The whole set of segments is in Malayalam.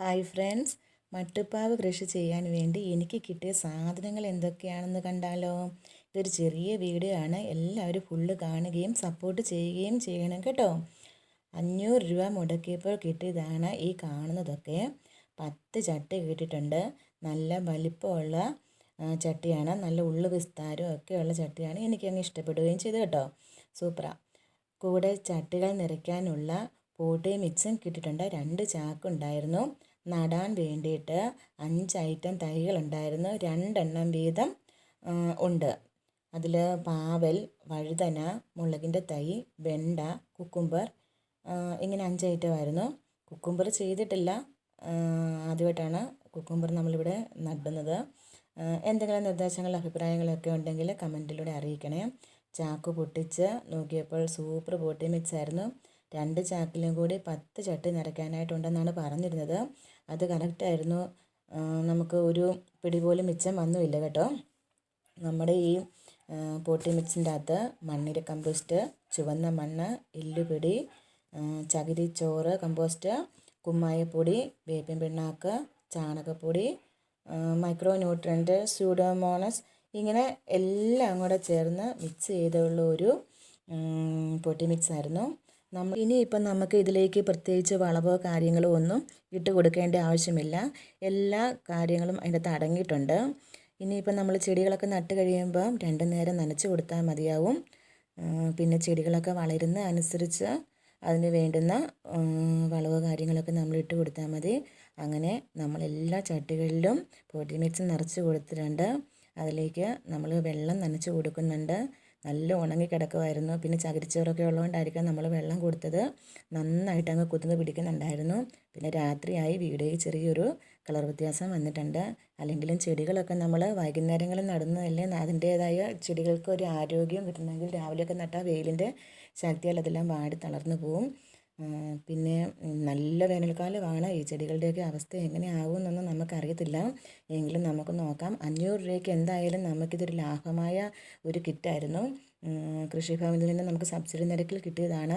Hi friends. മട്ടുപ്പാവ് കൃഷി ചെയ്യാൻ വേണ്ടി എനിക്ക് കിട്ടിയ സാധനങ്ങൾ എന്തൊക്കെയാണെന്ന് കണ്ടാലോ? ഇതൊരു ചെറിയ വീഡിയോ ആണ്. എല്ലാവരും ഫുള്ള് കാണുകയും സപ്പോർട്ട് ചെയ്യുകയും ചെയ്യണം കേട്ടോ. അഞ്ഞൂറ് രൂപ മുടക്കിയപ്പോൾ കിട്ടിയതാണ് ഈ കാണുന്നതൊക്കെ. പത്ത് ചട്ടി കിട്ടിയിട്ടുണ്ട്. നല്ല വലിപ്പമുള്ള ചട്ടിയാണ്. നല്ല ഉള്ളു വിസ്താരവും ഒക്കെയുള്ള ചട്ടിയാണ് എനിക്കങ്ങ് ഇഷ്ടപ്പെടുകയും ചെയ്തു കേട്ടോ. സൂപ്പറ. കൂടെ ചട്ടികൾ നിറയ്ക്കാനുള്ള പോട്ടി മിക്സും കിട്ടിയിട്ടുണ്ട്. രണ്ട് ചാക്കുണ്ടായിരുന്നു. നടാൻ വേണ്ടിയിട്ട് അഞ്ച് ഐറ്റം തൈകളുണ്ടായിരുന്നു രണ്ടെണ്ണം വീതം ഉണ്ട്. അതിൽ പാവൽ വഴുതന മുളകിന്റെ തൈ വെണ്ട കുക്കുംബർ ഇങ്ങനെ അഞ്ച് ഐറ്റമായിരുന്നു കുക്കുംബർ ചെയ്തിട്ടില്ല. ആദ്യമായിട്ടാണ് കുക്കുംബർ നമ്മളിവിടെ നടുന്നത്. എന്തെങ്കിലും നിർദ്ദേശങ്ങളോ അഭിപ്രായങ്ങളൊക്കെ ഉണ്ടെങ്കിൽ കമന്റിലൂടെ അറിയിക്കണേ. ചാക്ക് പൊട്ടിച്ച് നോക്കിയപ്പോൾ സൂപ്പർ പോട്ടി മിക്സ് ആയിരുന്നു. രണ്ട് ചാക്കിലും കൂടി പത്ത് ചട്ടി നിറയ്ക്കാനായിട്ടുണ്ടെന്നാണ് പറഞ്ഞിരുന്നത്. അത് കറക്റ്റായിരുന്നു നമുക്ക് ഒരു പിടി പോലും മിച്ചം വന്നുമില്ല കേട്ടോ. നമ്മുടെ ഈ പോട്ടി മിക്സിന്റെ അകത്ത് മണ്ണിര കമ്പോസ്റ്റ് ചുവന്ന മണ്ണ് എല്ലുപിടി ചകിരി ചോറ് കമ്പോസ്റ്റ് കുമ്മായപ്പൊടി വേപ്പിൻ പിണ്ണാക്ക് ചാണകപ്പൊടി മൈക്രോ ന്യൂട്രന്റ് സ്യൂഡോമോണസ് ഇങ്ങനെ എല്ലാം കൂടെ ചേർന്ന് മിക്സ് ചെയ്തുള്ള ഒരു പൊട്ടി മിക്സ് ആയിരുന്നു. നമ്മൾ ഇനിയിപ്പം നമുക്ക് ഇതിലേക്ക് പ്രത്യേകിച്ച് വളവോ കാര്യങ്ങളോ ഒന്നും ഇട്ട് കൊടുക്കേണ്ട ആവശ്യമില്ല. എല്ലാ കാര്യങ്ങളും അതിന്റെ അടങ്ങിയിട്ടുണ്ട്. ഇനിയിപ്പം നമ്മൾ ചെടികളൊക്കെ നട്ട് കഴിയുമ്പം രണ്ട് നേരം നനച്ച് കൊടുത്താൽ മതിയാവും. പിന്നെ ചെടികളൊക്കെ വളരുന്ന അനുസരിച്ച് അതിന് വേണ്ടുന്ന വളവ് കാര്യങ്ങളൊക്കെ നമ്മൾ ഇട്ട് കൊടുത്താൽ മതി. അങ്ങനെ നമ്മൾ എല്ലാ ചട്ടികളിലും പോട്ടി മിക്സ് നിറച്ച് കൊടുത്തിട്ടുണ്ട്. അതിലേക്ക് നമ്മൾ വെള്ളം നനച്ച് കൊടുക്കുന്നുണ്ട്. നല്ല ഉണങ്ങി കിടക്കുമായിരുന്നു പിന്നെ ചകിരിച്ചോറൊക്കെ ഉള്ളതുകൊണ്ടായിരിക്കാം നമ്മൾ വെള്ളം കൊടുത്തത്. നന്നായിട്ട് അങ്ങ് കുത്തുന്ന് പിടിക്കുന്നുണ്ടായിരുന്നു. പിന്നെ രാത്രിയായി വീടേ ചെറിയൊരു കളർ വ്യത്യാസം വന്നിട്ടുണ്ട്. അല്ലെങ്കിലും ചെടികളൊക്കെ നമ്മൾ വൈകുന്നേരങ്ങളിൽ നടുന്നതല്ലേ? അതിന്റേതായ ചെടികൾക്ക് ഒരു ആരോഗ്യം കിട്ടണമെങ്കിൽ രാവിലെയൊക്കെ നട്ടാൽ വെയിലിന്റെ ശക്തിയാൽ അതെല്ലാം വാടി തളർന്നു പോവും. പിന്നെ നല്ല വേനൽക്കാലമാണ് ഈ ചെടികളുടെയൊക്കെ അവസ്ഥ എങ്ങനെയാകുമെന്നൊന്നും നമുക്കറിയത്തില്ല. എങ്കിലും നമുക്ക് നോക്കാം. അഞ്ഞൂറ് രൂപയ്ക്ക് എന്തായാലും നമുക്കിതൊരു ലാഭമായ ഒരു കിറ്റായിരുന്നു. കൃഷിഭവനിൽ നിന്ന് നമുക്ക് സബ്സിഡി നിരക്കിൽ കിട്ടിയതാണ്.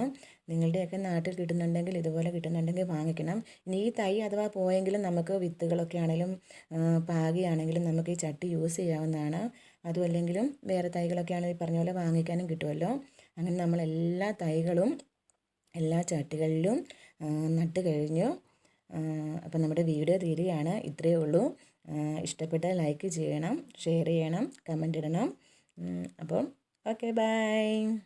നിങ്ങളുടെയൊക്കെ നാട്ടിൽ കിട്ടുന്നുണ്ടെങ്കിൽ ഇതുപോലെ കിട്ടുന്നുണ്ടെങ്കിൽ വാങ്ങിക്കണം. ഇനി ഈ തൈ അഥവാ പോയെങ്കിലും നമുക്ക് വിത്തുകളൊക്കെ ആണെങ്കിലും പാകിയാണെങ്കിലും നമുക്ക് ഈ ചട്ടി യൂസ് ചെയ്യാവുന്നതാണ്. അതുമല്ലെങ്കിലും വേറെ തൈകളൊക്കെ ആണെങ്കിൽ പറഞ്ഞ പോലെ വാങ്ങിക്കാനും കിട്ടുമല്ലോ. അങ്ങനെ നമ്മൾ എല്ലാ തൈകളും എല്ലാ ചാട്ടുകളിലും നട്ട് കഴിഞ്ഞു. അപ്പം നമ്മുടെ വീഡിയോ തീരുകയാണ്. ഇത്രയേ ഉള്ളൂ. ഇഷ്ടപ്പെട്ടാൽ ലൈക്ക് ചെയ്യണം ഷെയർ ചെയ്യണം കമന്റ് ഇടണം. അപ്പം ഓക്കെ ബൈ.